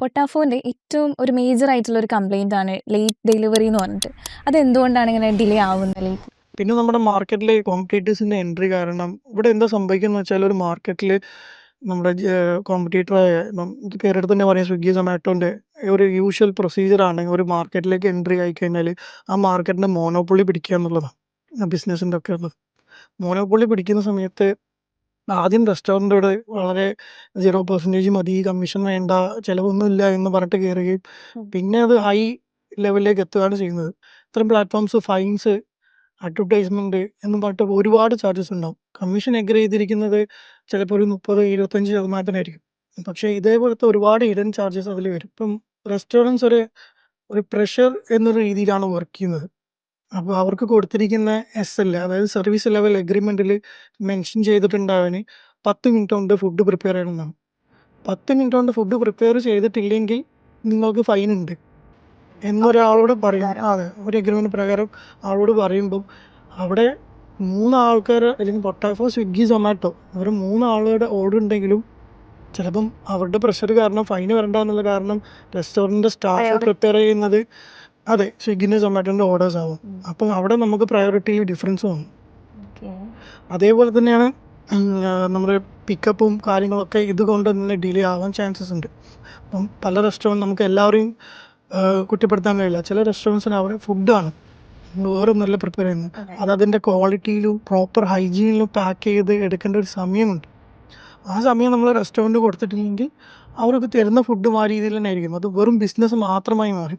പൊട്ടാഫോന്റെ ഏറ്റവും ഒരു മേജർ ആയിട്ടുള്ള ഒരു കംപ്ലൈന്റ് ആണ് ലേറ്റ് ഡെലിവറി എന്ന് പറഞ്ഞിട്ട്. അത് എന്തുകൊണ്ടാണ് ഇങ്ങനെ ഡിലേ ആവുന്നത് ലേറ്റ് പിന്നെ നമ്മുടെ മാർക്കറ്റിലെ കോമ്പറ്റീറ്റേഴ്സിന്റെ എൻട്രി കാരണം ഇവിടെ എന്താ സംഭവിക്കുന്നത് വെച്ചാൽ ഒരു മാർക്കറ്റിൽ നമ്മുടെ കോമ്പറ്റീറ്ററായ പേരെടുത്ത് തന്നെ പറയാം സ്വിഗ്ഗി സൊമാറ്റോന്റെ ഒരു യൂഷ്വൽ പ്രൊസീജിയറാണ് ഒരു മാർക്കറ്റിലേക്ക് എൻട്രി ആയി കഴിഞ്ഞാൽ ആ മാർക്കറ്റിന്റെ മോണോപ്പൊളി പിടിക്കുക എന്നുള്ളതാണ് ബിസിനസ്സിന്റെ ഒക്കെ ഉള്ളത്. മോനോപ്പൊളി പിടിക്കുന്ന സമയത്ത് ആദ്യം റെസ്റ്റോറന്റോട് വളരെ സീറോ പെർസെന്റേജ് മതി കമ്മീഷൻ വേണ്ട ചിലവൊന്നുമില്ല എന്ന് പറഞ്ഞിട്ട് കയറുകയും ഉം. പിന്നെ അത് ഹൈ ലെവലിലേക്ക് എത്തുകയാണ് ചെയ്യുന്നത് ഇത്തരം പ്ലാറ്റ്ഫോംസ് ഫൈൻസ് അഡ്വർടൈസ്മെന്റ് എന്നും പറഞ്ഞിട്ട് ഒരുപാട് ചാർജസ് ഉണ്ടാവും കമ്മീഷൻ എഗ്രി ചെയ്തിരിക്കുന്നത് ചിലപ്പോൾ ഒരു മുപ്പത് ഇരുപത്തഞ്ച് ആയിരിക്കും. പക്ഷേ ഇതേപോലത്തെ ഒരുപാട് ഇടൻ ചാർജസ് അതിൽ വരും ഇപ്പം റെസ്റ്റോറന്റ്സ് ഒരു ഒരു പ്രഷർ എന്നൊരു രീതിയിലാണ് വർക്ക് ചെയ്യുന്നത് അപ്പോൾ അവർക്ക് കൊടുത്തിരിക്കുന്ന എസ് എൽ അതായത് സർവീസ് ലെവൽ അഗ്രിമെന്റിൽ മെൻഷൻ ചെയ്തിട്ടുണ്ടാവാൻ പത്ത് മിനിറ്റ് കൊണ്ട് ഫുഡ് പ്രിപ്പയർ ചെയ്യണമെന്നാണ് പത്ത് മിനിറ്റ് കൊണ്ട് ഫുഡ് പ്രിപ്പയർ ചെയ്തിട്ടില്ലെങ്കിൽ നിങ്ങൾക്ക് ഫൈൻ ഉണ്ട്. എന്നൊരാളോട് പറയും. അതെ ഒരു എഗ്രിമെന്റ് പ്രകാരം ആളോട് പറയുമ്പം അവിടെ മൂന്നാൾക്കാർ അല്ലെങ്കിൽ പൊട്ടാഫോ സ്വിഗ്ഗി സൊമാറ്റോ അവർ മൂന്നാളുകളുടെ ഓർഡർ ഉണ്ടെങ്കിലും ചിലപ്പം അവരുടെ പ്രഷർ കാരണം ഫൈൻ വരണ്ടെന്നുള്ള കാരണം റെസ്റ്റോറന്റിന്റെ സ്റ്റാഫ് പ്രിപ്പയർ ചെയ്യുന്നത് അതെ സ്വിഗ്ഗിന്റെ സൊമാറ്റോന്റെ ഓർഡേഴ്സ് ആവും. അപ്പം അവിടെ നമുക്ക് പ്രയോറിറ്റി ഡിഫറൻസ് വന്നു. അതേപോലെ തന്നെയാണ് നമ്മുടെ പിക്കപ്പും കാര്യങ്ങളൊക്കെ ഇതുകൊണ്ട് തന്നെ ഡിലേ ആവാൻ ചാൻസസ് ഉണ്ട്. അപ്പം പല റെസ്റ്റോറന്റ് നമുക്ക് എല്ലാവരെയും കുറ്റപ്പെടുത്താൻ കഴിയില്ല. ചില റെസ്റ്റോറന്റ്സിന് അവർ ഫുഡാണ് വേറെ നല്ല പ്രിപ്പയർ ചെയ്യുന്നത്. അത്. അതിന്റെ ക്വാളിറ്റിയിലും പ്രോപ്പർ ഹൈജീനിലും പാക്ക് ചെയ്ത് എടുക്കേണ്ട ഒരു സമയമുണ്ട്. ആ സമയം നമ്മൾ റെസ്റ്റോറന്റ് കൊടുത്തിട്ടില്ലെങ്കിൽ അവർക്ക് തരുന്ന ഫുഡും ആ രീതിയിൽ തന്നെ ആയിരിക്കും. അത് വെറും ബിസിനസ് മാത്രമായി മാറി.